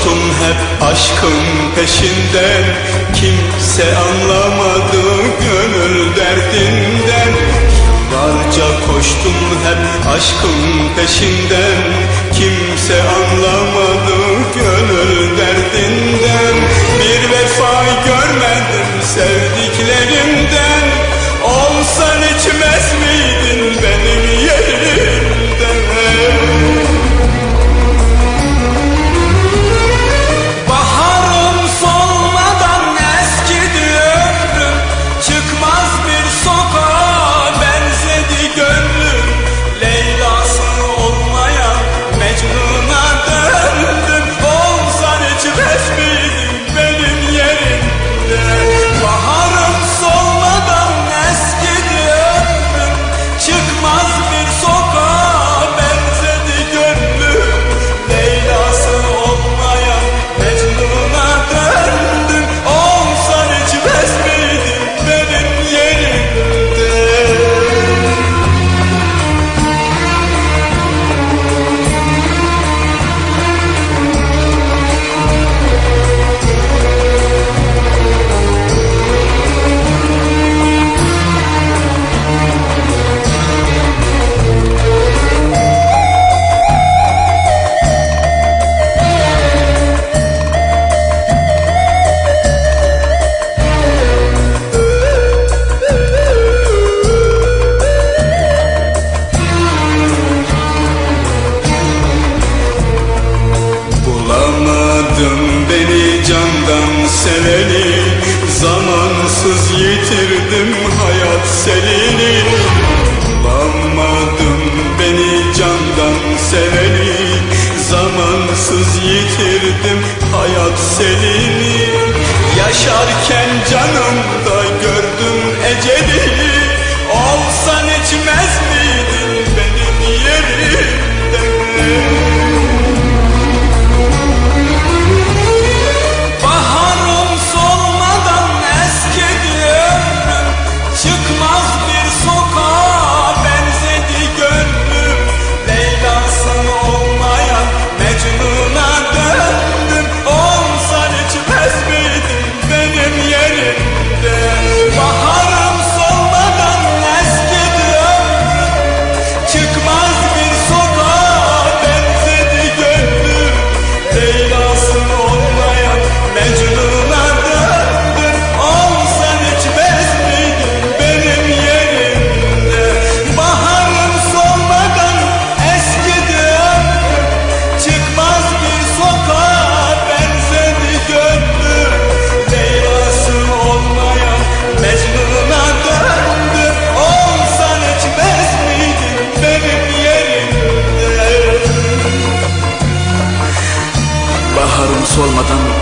Koştum hep aşkın peşinden Kimse anlamadı gönül derdinden. Yıllarca koştum hep aşkın peşinden. Kimse anlamadı gönül Çevirdim hayat selini. Bulamadım beni candan seveni. Zamansız yitirdim hayat selini. Yaşarken canımda